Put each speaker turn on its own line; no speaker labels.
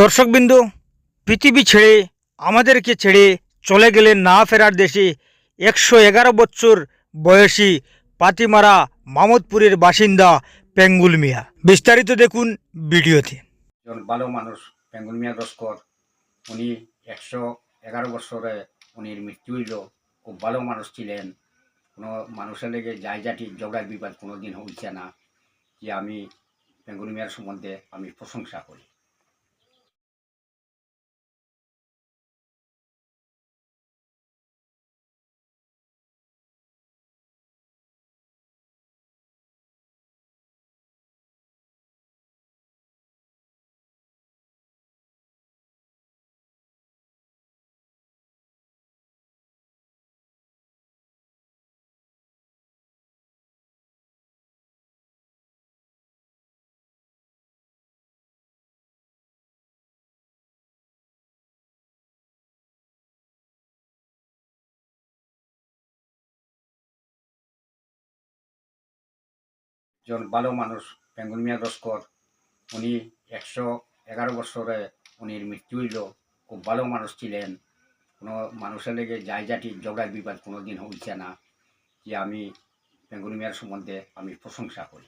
দর্শকবিন্দু, পৃথিবী ছেড়ে, আমাদেরকে ছেড়ে চলে গেলেন না ফেরার দেশে একশো এগারো বছর বয়সী পাতিমারা মামদপুরের বাসিন্দা পেঙ্গুল মিয়া। বিস্তারিত দেখুন ভিডিওতে।
ভালো মানুষ বেঙ্গল মিয়া দস্কর। উনি একশো এগারো বছরে উনির মৃত্যু হইল। খুব ভালো মানুষ ছিলেন। কোনো মানুষের লেগে জাতি ঝগড়া বিবাদ কোনো দিন হইছে না। যে আমি বেঙ্গল মিয়ার সম্বন্ধে আমি প্রশংসা করি। একজন ভালো মানুষ, বেঙ্গুল মিয়া দস্কর উনি একশো এগারো বছরে উনির মৃত্যু হইল। খুব ভালো মানুষ ছিলেন। কোনো মানুষের লেগে যাই জাতি ঝগড়া বিবাদ কোনো দিন হইছে না। যে আমি বেঙ্গুল মিয়ার সম্বন্ধে আমি প্রশংসা করি।